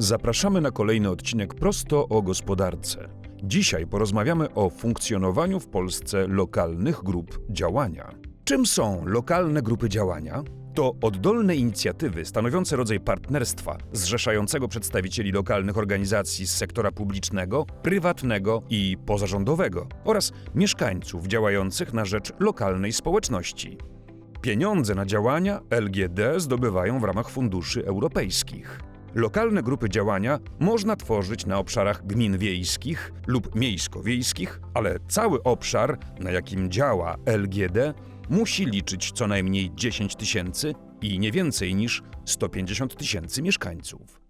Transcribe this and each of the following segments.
Zapraszamy na kolejny odcinek Prosto o gospodarce. Dzisiaj porozmawiamy o funkcjonowaniu w Polsce lokalnych grup działania. Czym są lokalne grupy działania? To oddolne inicjatywy stanowiące rodzaj partnerstwa zrzeszającego przedstawicieli lokalnych organizacji z sektora publicznego, prywatnego i pozarządowego oraz mieszkańców działających na rzecz lokalnej społeczności. Pieniądze na działania LGD zdobywają w ramach funduszy europejskich. Lokalne grupy działania można tworzyć na obszarach gmin wiejskich lub miejsko-wiejskich, ale cały obszar, na jakim działa LGD, musi liczyć co najmniej 10 tysięcy i nie więcej niż 150 tysięcy mieszkańców.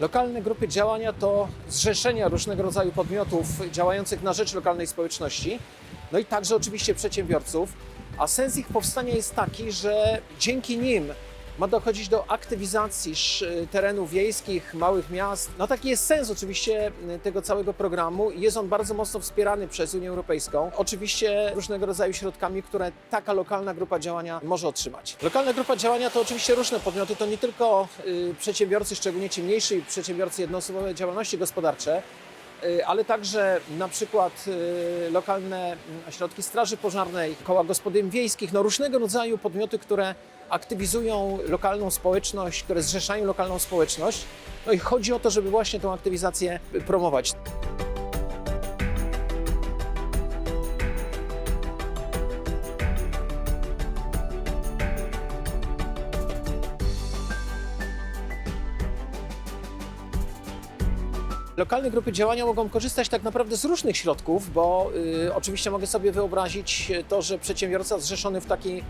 Lokalne grupy działania to zrzeszenia różnego rodzaju podmiotów działających na rzecz lokalnej społeczności, no i także oczywiście przedsiębiorców. A sens ich powstania jest taki, że dzięki nim ma dochodzić do aktywizacji sz- terenów wiejskich, małych miast. No taki jest sens oczywiście tego całego programu i jest on bardzo mocno wspierany przez Unię Europejską. Oczywiście różnego rodzaju środkami, które taka lokalna grupa działania może otrzymać. Lokalna grupa działania to oczywiście różne podmioty, to nie tylko y, przedsiębiorcy, szczególnie ci mniejsi przedsiębiorcy jednoosobowe działalności gospodarcze, y, ale także na przykład y, lokalne mm, ośrodki straży pożarnej, koła gospodyń wiejskich, no różnego rodzaju podmioty, które aktywizują lokalną społeczność, które zrzeszają lokalną społeczność. No i chodzi o to, żeby właśnie tę aktywizację y, promować. Lokalne grupy działania mogą korzystać tak naprawdę z różnych środków, bo y, oczywiście mogę sobie wyobrazić to, że przedsiębiorca zrzeszony w takiej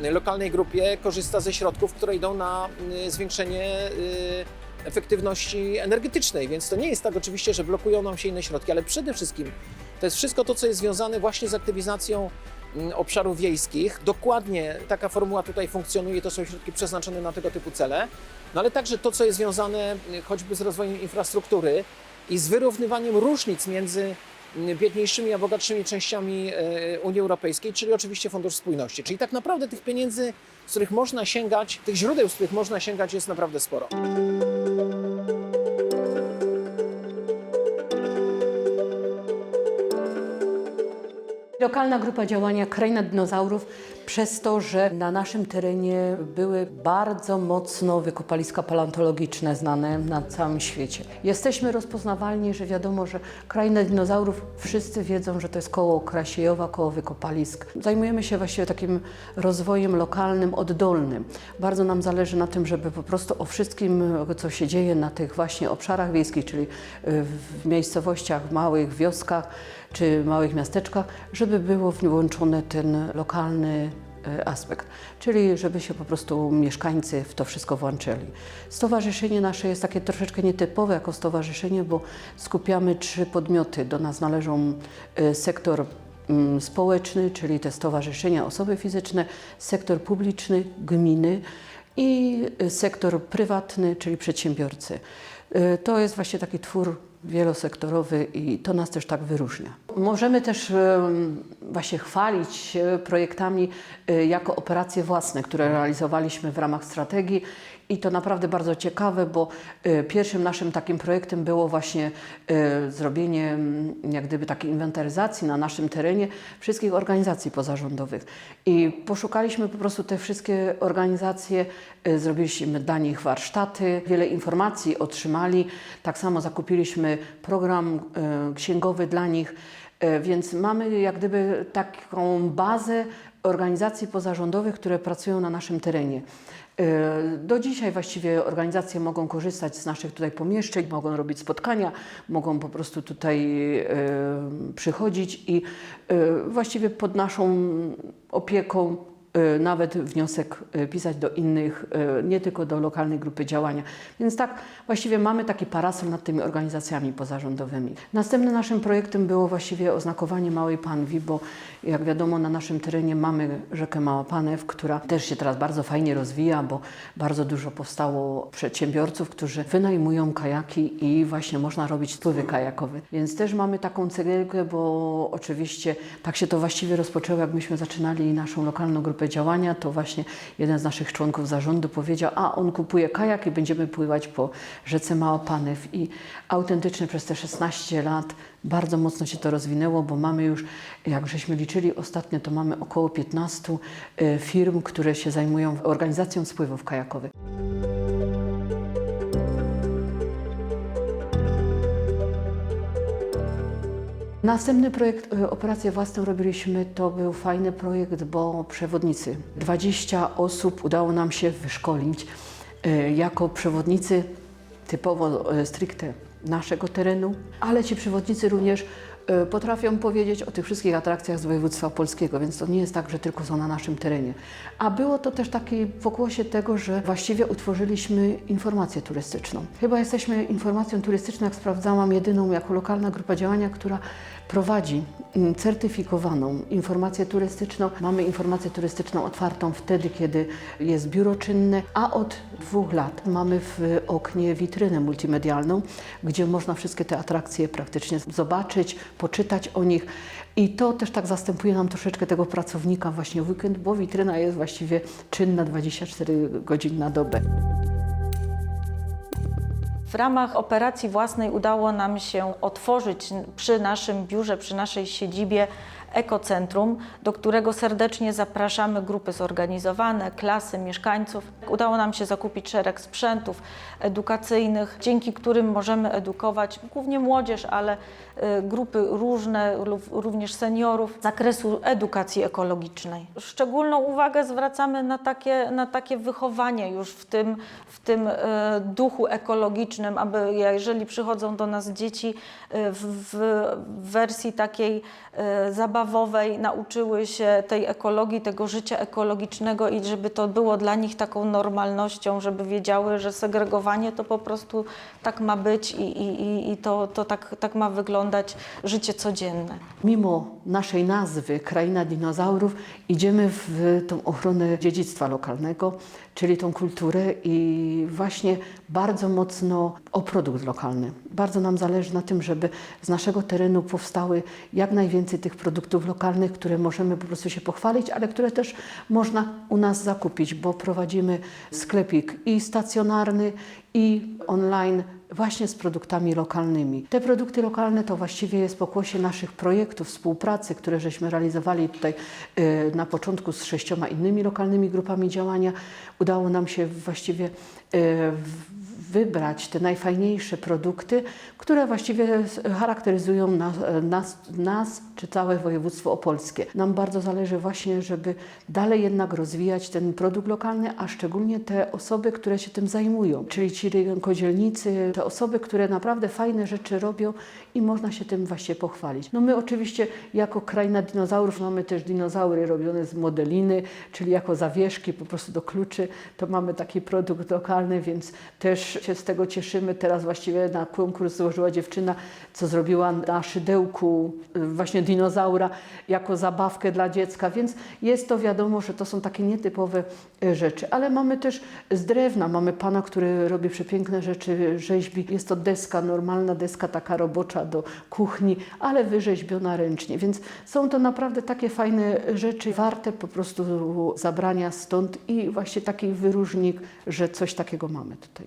lokalnej grupie korzysta ze środków, które idą na y, zwiększenie y, efektywności energetycznej, więc to nie jest tak oczywiście, że blokują nam się inne środki, ale przede wszystkim to jest wszystko to, co jest związane właśnie z aktywizacją mm, obszarów wiejskich. Dokładnie taka formuła tutaj funkcjonuje, to są środki przeznaczone na tego typu cele, no ale także to, co jest związane y, choćby z rozwojem infrastruktury i z wyrównywaniem różnic między mm, biedniejszymi a bogatszymi częściami e, Unii Europejskiej, czyli oczywiście Fundusz Spójności. Czyli tak naprawdę tych pieniędzy, z których można sięgać, tych źródeł, z których można sięgać jest naprawdę sporo. Lokalna grupa działania Kraina Dinozaurów przez to, że na naszym terenie były bardzo mocno wykopaliska paleontologiczne znane na całym świecie. Jesteśmy rozpoznawalni, że wiadomo, że Kraina Dinozaurów wszyscy wiedzą, że to jest koło Krasiejowa, koło wykopalisk. Zajmujemy się właściwie takim rozwojem lokalnym, oddolnym. Bardzo nam zależy na tym, żeby po prostu o wszystkim, co się dzieje na tych właśnie obszarach wiejskich, czyli w miejscowościach, małych wioskach, czy małych miasteczkach, żeby było włączony ten lokalny aspekt, czyli żeby się po prostu mieszkańcy w to wszystko włączyli. Stowarzyszenie nasze jest takie troszeczkę nietypowe jako stowarzyszenie, bo skupiamy trzy podmioty. Do nas należą e, sektor mm, społeczny, czyli te stowarzyszenia, osoby fizyczne, sektor publiczny, gminy i e, sektor prywatny, czyli przedsiębiorcy. To jest właśnie taki twór wielosektorowy i to nas też tak wyróżnia. Możemy też właśnie chwalić projektami y, jako operacje własne, które realizowaliśmy w ramach strategii i to naprawdę bardzo ciekawe, bo y, pierwszym naszym takim projektem było właśnie y, zrobienie mm, jak gdyby takiej inwentaryzacji na naszym terenie wszystkich organizacji pozarządowych. I poszukaliśmy po prostu te wszystkie organizacje, y, zrobiliśmy dla nich warsztaty, wiele informacji otrzymali. Tak samo zakupiliśmy program księgowy dla nich. Więc mamy jak gdyby taką bazę organizacji pozarządowych, które pracują na naszym terenie. E, Do dzisiaj właściwie organizacje mogą korzystać z naszych tutaj pomieszczeń, mogą robić spotkania, mogą po prostu tutaj e, przychodzić i e, właściwie pod naszą opieką nawet wniosek pisać do innych, nie tylko do lokalnej grupy działania. Więc tak właściwie mamy taki parasol nad tymi organizacjami pozarządowymi. Następnym naszym projektem było właściwie oznakowanie Małej Panwi, bo jak wiadomo na naszym terenie mamy rzekę Mała Panew, która też się teraz bardzo fajnie rozwija, bo bardzo dużo powstało przedsiębiorców, którzy wynajmują kajaki i właśnie można robić spływy kajakowe. Więc też mamy taką cegiełkę, bo oczywiście tak się to właściwie rozpoczęło, jak myśmy zaczynali naszą lokalną grupę działania, to właśnie jeden z naszych członków zarządu powiedział, a on kupuje kajak i będziemy pływać po rzece Mała Panew i autentycznie przez te 16 lat bardzo mocno się to rozwinęło, bo mamy już, jak żeśmy liczyli ostatnio, to mamy około 15 y, firm, które się zajmują organizacją spływów kajakowych. Następny projekt, y, operację własną robiliśmy, to był fajny projekt, bo przewodnicy, 20 osób udało nam się wyszkolić y, jako przewodnicy typowo stricte naszego terenu, ale ci przewodnicy również potrafią powiedzieć o tych wszystkich atrakcjach z województwa polskiego, więc to nie jest tak, że tylko są na naszym terenie. A było to też taki pokłosie tego, że właściwie utworzyliśmy informację turystyczną. Chyba jesteśmy informacją turystyczną, jak sprawdzałam, jedyną jako lokalna grupa działania, która prowadzi mm, certyfikowaną informację turystyczną. Mamy informację turystyczną otwartą wtedy, kiedy jest biuro czynne, a od dwóch lat mamy w oknie witrynę multimedialną, gdzie można wszystkie te atrakcje praktycznie zobaczyć, poczytać o nich. I to też tak zastępuje nam troszeczkę tego pracownika właśnie w weekend, bo witryna jest właściwie czynna 24 godziny na dobę. W ramach operacji własnej udało nam się otworzyć przy naszym biurze, przy naszej siedzibie ekocentrum, do którego serdecznie zapraszamy grupy zorganizowane, klasy mieszkańców. Udało nam się zakupić szereg sprzętów edukacyjnych, dzięki którym możemy edukować głównie młodzież, ale y, grupy różne, również seniorów z zakresu edukacji ekologicznej. Szczególną uwagę zwracamy na takie, na takie wychowanie już w tym, w tym y, duchu ekologicznym, aby jeżeli przychodzą do nas dzieci y, w, w wersji takiej y, zabawowej, nauczyły się tej ekologii, tego życia ekologicznego i żeby to było dla nich taką normalnością, żeby wiedziały, że segregowanie to po prostu tak ma być i, i- i to, to tak, tak ma wyglądać życie codzienne. Mimo naszej nazwy Kraina Dinozaurów idziemy w tą ochronę dziedzictwa lokalnego, czyli tą kulturę i właśnie bardzo mocno o produkt lokalny. Bardzo nam zależy na tym, żeby z naszego terenu powstały jak najwięcej tych produktów lokalnych, które możemy po prostu się pochwalić, ale które też można u nas zakupić, bo prowadzimy sklepik i stacjonarny, i online właśnie z produktami lokalnymi. Te produkty lokalne to właściwie jest pokłosie naszych projektów współpracy, które żeśmy realizowali tutaj y, na początku z sześcioma innymi lokalnymi grupami działania. Udało nam się właściwie y, wybrać te najfajniejsze produkty, które właściwie charakteryzują nas, nas, nas czy całe województwo opolskie. Nam bardzo zależy właśnie, żeby dalej jednak rozwijać ten produkt lokalny, a szczególnie te osoby, które się tym zajmują, czyli ci rynkodzielnicy, te osoby, które naprawdę fajne rzeczy robią i można się tym właśnie pochwalić. No my oczywiście jako kraina dinozaurów mamy też dinozaury robione z modeliny, czyli jako zawieszki po prostu do kluczy, to mamy taki produkt lokalny, więc też się z tego cieszymy. Teraz właściwie na konkurs złożyła dziewczyna, co zrobiła na szydełku y, właśnie dinozaura jako zabawkę dla dziecka, więc jest to wiadomo, że to są takie nietypowe y, rzeczy. Ale mamy też z drewna, mamy pana, który robi przepiękne rzeczy, rzeźbi. Jest to deska, normalna deska taka robocza do kuchni, ale wyrzeźbiona ręcznie, więc są to naprawdę takie fajne rzeczy, warte po prostu zabrania stąd i właśnie taki wyróżnik, że coś takiego mamy tutaj.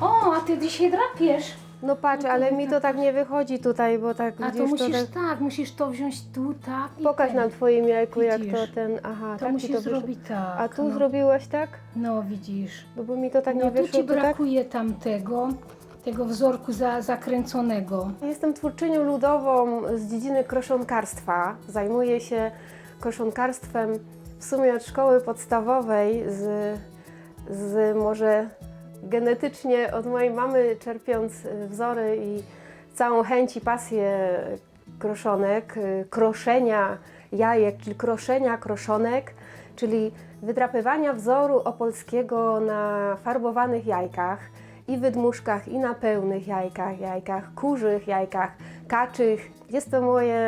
O, a ty dzisiaj drapiesz. No patrz, No to ale mi to wygląda- tak nie wychodzi tutaj, bo tak A to widzisz, musisz tak... tak, musisz to wziąć tu, tak i Pokaż ten. nam twoim jajku, jak to Widzisz? ten... Aha, To tak musisz to wyszło. zrobić tak. A tu no. zrobiłaś tak? No widzisz. No bo mi to tak no nie tu wyszło, ci to tak... brakuje tamtego, tego wzorku za, zakręconego. Jestem twórczynią ludową z dziedziny kroszonkarstwa. Zajmuję się kroszonkarstwem w sumie od szkoły podstawowej, z, z może genetycznie od mojej mamy czerpiąc y, wzory i całą chęć i pasję kroszonek, y, kroszenia jajek, czyli kroszenia kroszonek, czyli wydrapywania wzoru opolskiego na farbowanych jajkach i wydmuszkach, i na pełnych jajkach, jajkach kurzych, jajkach kaczych. Jest to moje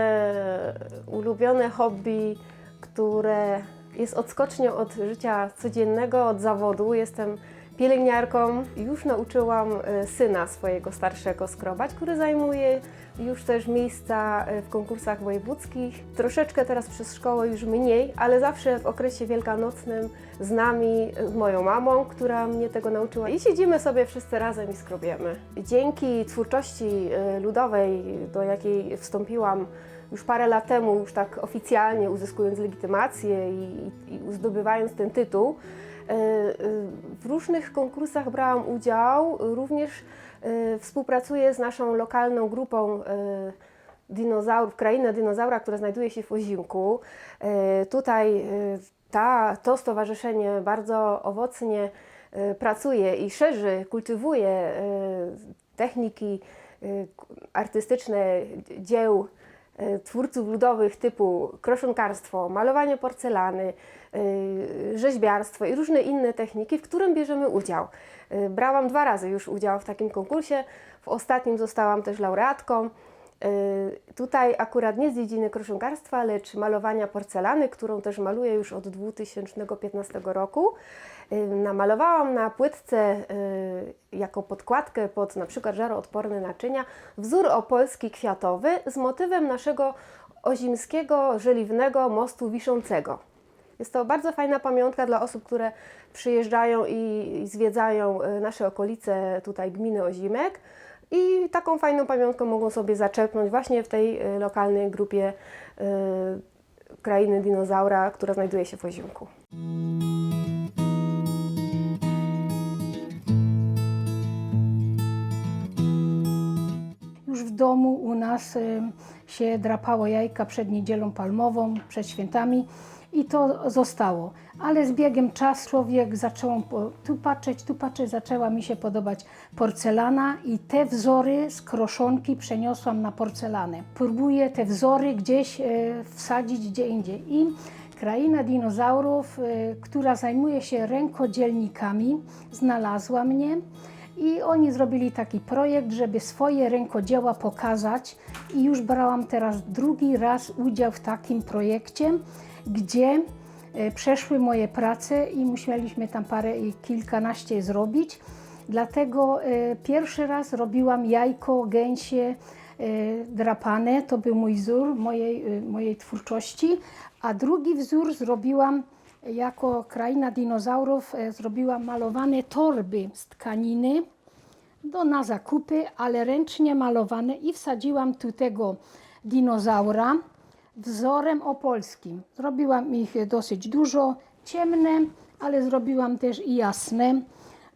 ulubione hobby, które jest odskocznią od życia codziennego, od zawodu. Jestem pielęgniarką. Już nauczyłam e, syna swojego starszego skrobać, który zajmuje już też miejsca e, w konkursach wojewódzkich. Troszeczkę teraz przez szkołę już mniej, ale zawsze w okresie wielkanocnym z nami, z moją mamą, która mnie tego nauczyła. I siedzimy sobie wszyscy razem i skrobiemy. Dzięki twórczości e, ludowej, do jakiej wstąpiłam już parę lat temu, już tak oficjalnie uzyskując legitymację i, i, i zdobywając ten tytuł, e, e, w różnych konkursach brałam udział, również e, współpracuję z naszą lokalną grupą e, dinozaurów, Kraina Dinozaura, która znajduje się w Ozimku. E, Tutaj e, ta, to stowarzyszenie bardzo owocnie e, pracuje i szerzy, kultywuje e, techniki e, artystyczne dzieł e, twórców ludowych typu kroszonkarstwo, malowanie porcelany, e, rzeźbiarstwo i różne inne techniki, w którym bierzemy udział. E, Brałam dwa razy już udział w takim konkursie, w ostatnim zostałam też laureatką. E, Tutaj akurat nie z dziedziny kroszonkarstwa, lecz malowania porcelany, którą też maluję już od 2015 roku. E, Namalowałam na płytce e, jako podkładkę pod na przykład żaroodporne naczynia wzór opolski kwiatowy z motywem naszego ozimskiego, żeliwnego mostu wiszącego. Jest to bardzo fajna pamiątka dla osób, które przyjeżdżają i zwiedzają nasze okolice, tutaj gminy Ozimek. I taką fajną pamiątką mogą sobie zaczerpnąć właśnie w tej e, lokalnej grupie e, krainy dinozaura, która znajduje się w Ozimku. Już w domu u nas y, się drapało jajka przed niedzielą palmową, przed świętami i to zostało. Ale z biegiem czasu człowiek zaczął tu patrzeć, tu patrzeć, zaczęła mi się podobać porcelana i te wzory z kroszonki przeniosłam na porcelanę. Próbuję te wzory gdzieś y, wsadzić gdzie indziej. I Kraina dinozaurów, y, która zajmuje się rękodzielnikami, znalazła mnie. I oni zrobili taki projekt, żeby swoje rękodzieła pokazać i już brałam teraz drugi raz udział w takim projekcie, gdzie e, przeszły moje prace i musieliśmy tam parę i kilkanaście zrobić. Dlatego e, pierwszy raz robiłam jajko gęsie e, drapane, to był mój wzór mojej, mojej twórczości, a drugi wzór zrobiłam jako kraina dinozaurów, zrobiłam malowane torby z tkaniny do, na zakupy, ale ręcznie malowane i wsadziłam tu tego dinozaura wzorem opolskim. Zrobiłam ich dosyć dużo, ciemne, ale zrobiłam też i jasne,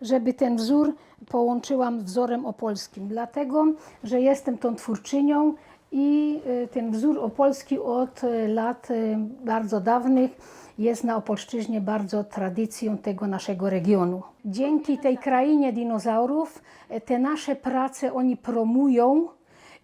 żeby ten wzór połączyłam wzorem opolskim. Dlatego, że jestem tą twórczynią i y, ten wzór opolski od y, lat y, bardzo dawnych jest na Opolszczyźnie bardzo tradycją tego naszego regionu. Dzięki tej krainie dinozaurów e, te nasze prace oni promują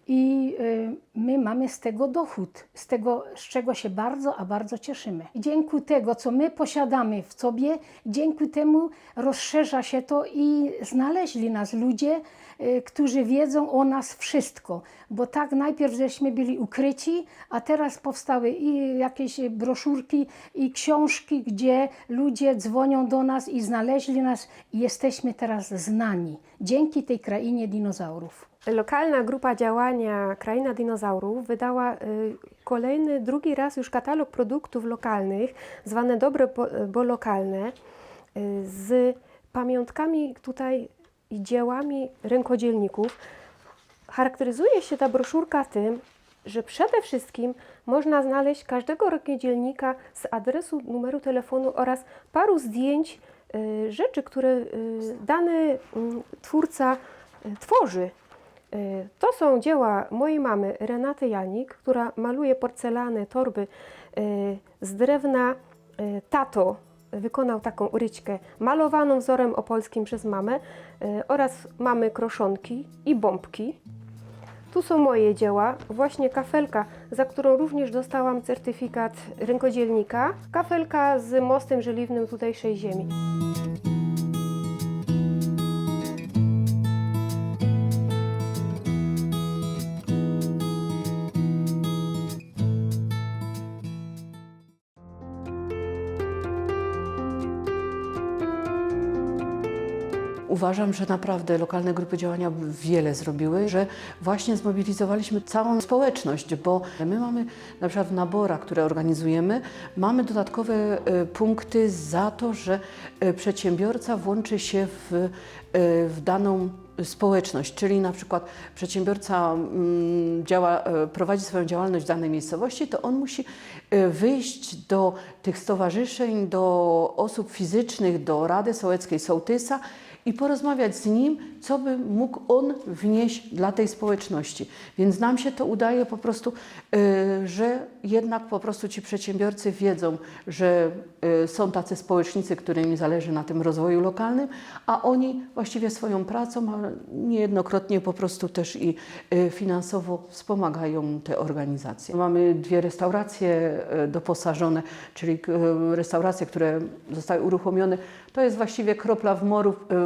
i y, my mamy z tego dochód, z tego, z czego się bardzo, a bardzo cieszymy. Dzięki tego, co my posiadamy w sobie, dzięki temu rozszerza się to i znaleźli nas ludzie, y, którzy wiedzą o nas wszystko. Bo tak najpierw żeśmy byli ukryci, a teraz powstały i jakieś broszurki, i książki, gdzie ludzie dzwonią do nas i znaleźli nas i jesteśmy teraz znani. Dzięki tej krainie dinozaurów. Lokalna grupa działania Kraina Dinozaurów wydała y, kolejny, drugi raz już katalog produktów lokalnych, zwane Dobre, bo, bo lokalne, y, z pamiątkami tutaj i dziełami rękodzielników. Charakteryzuje się ta broszurka tym, że przede wszystkim można znaleźć każdego rękodzielnika z adresu, numeru telefonu oraz paru zdjęć y, rzeczy, które y, dany mm, twórca tworzy. E, To są dzieła mojej mamy Renaty Janik, która maluje porcelany, torby e, z drewna. E, Tato wykonał taką ryczkę malowaną wzorem opolskim przez mamę oraz mamy kroszonki i bombki. Tu są moje dzieła, właśnie kafelka, za którą również dostałam certyfikat rękodzielnika. Kafelka z mostem żeliwnym tutejszej ziemi. Uważam, że naprawdę lokalne grupy działania wiele zrobiły, że właśnie zmobilizowaliśmy całą społeczność, bo my mamy na przykład w naborach, które organizujemy, mamy dodatkowe e, punkty za to, że e, przedsiębiorca włączy się w, e, w daną społeczność, czyli na przykład przedsiębiorca mm, działa, prowadzi swoją działalność w danej miejscowości, to on musi wyjść do tych stowarzyszeń, do osób fizycznych, do Rady Sołeckiej Sołtysa i porozmawiać z nim, co by mógł on wnieść dla tej społeczności. Więc nam się to udaje po prostu, y, że jednak po prostu ci przedsiębiorcy wiedzą, że y, są tacy społecznicy, którym zależy na tym rozwoju lokalnym, a oni właściwie swoją pracą, a niejednokrotnie po prostu też i y, finansowo wspomagają te organizacje. Mamy dwie restauracje doposażone, czyli restauracje, które zostały uruchomione. To jest właściwie kropla w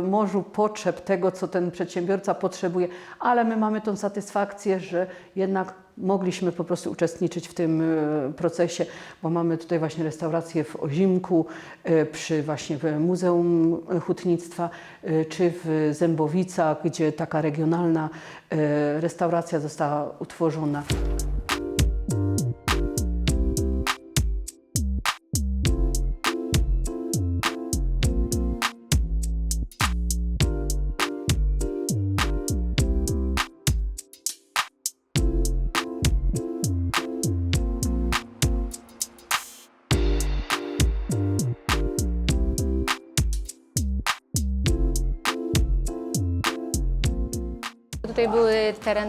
morzu potrzeb tego, co ten przedsiębiorca potrzebuje, ale my mamy tą satysfakcję, że jednak mogliśmy po prostu uczestniczyć w tym y, procesie, bo mamy tutaj właśnie restaurację w Ozimku, y, przy właśnie Muzeum Hutnictwa, y, czy w Zębowicach, gdzie taka regionalna restauracja została utworzona.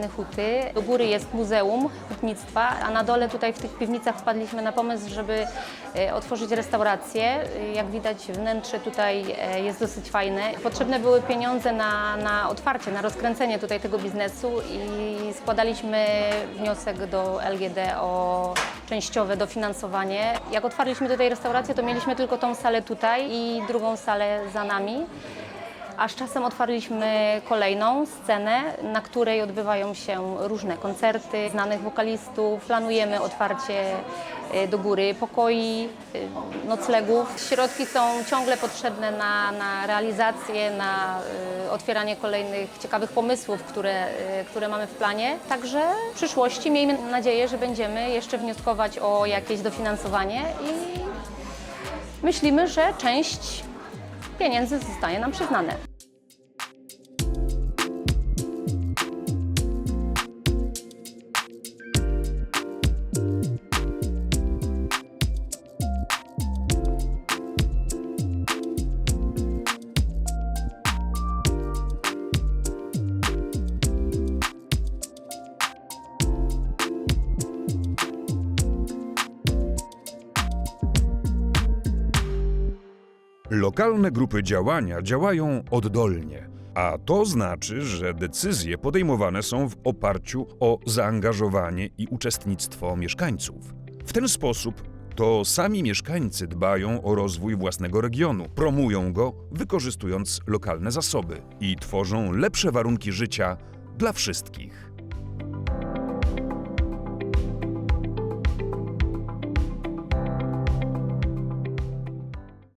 Huty. Do góry jest Muzeum Hutnictwa, a na dole tutaj w tych piwnicach wpadliśmy na pomysł, żeby e, otworzyć restaurację. Jak widać wnętrze tutaj e, jest dosyć fajne. Potrzebne były pieniądze na, na otwarcie, na rozkręcenie tutaj tego biznesu i składaliśmy wniosek do LGD o częściowe dofinansowanie. Jak otwarliśmy tutaj restaurację, to mieliśmy tylko tą salę tutaj i drugą salę za nami. A z czasem otwarliśmy kolejną scenę, na której odbywają się różne koncerty znanych wokalistów. Planujemy otwarcie y, do góry pokoi, y, noclegów. Środki są ciągle potrzebne na, na realizację, na y, otwieranie kolejnych ciekawych pomysłów, które, które mamy w planie. Także w przyszłości miejmy nadzieję, że będziemy jeszcze wnioskować o jakieś dofinansowanie i myślimy, że część pieniędzy zostanie nam przyznane. Lokalne grupy działania działają oddolnie, a to znaczy, że decyzje podejmowane są w oparciu o zaangażowanie i uczestnictwo mieszkańców. W ten sposób to sami mieszkańcy dbają o rozwój własnego regionu, promują go, wykorzystując lokalne zasoby i tworzą lepsze warunki życia dla wszystkich.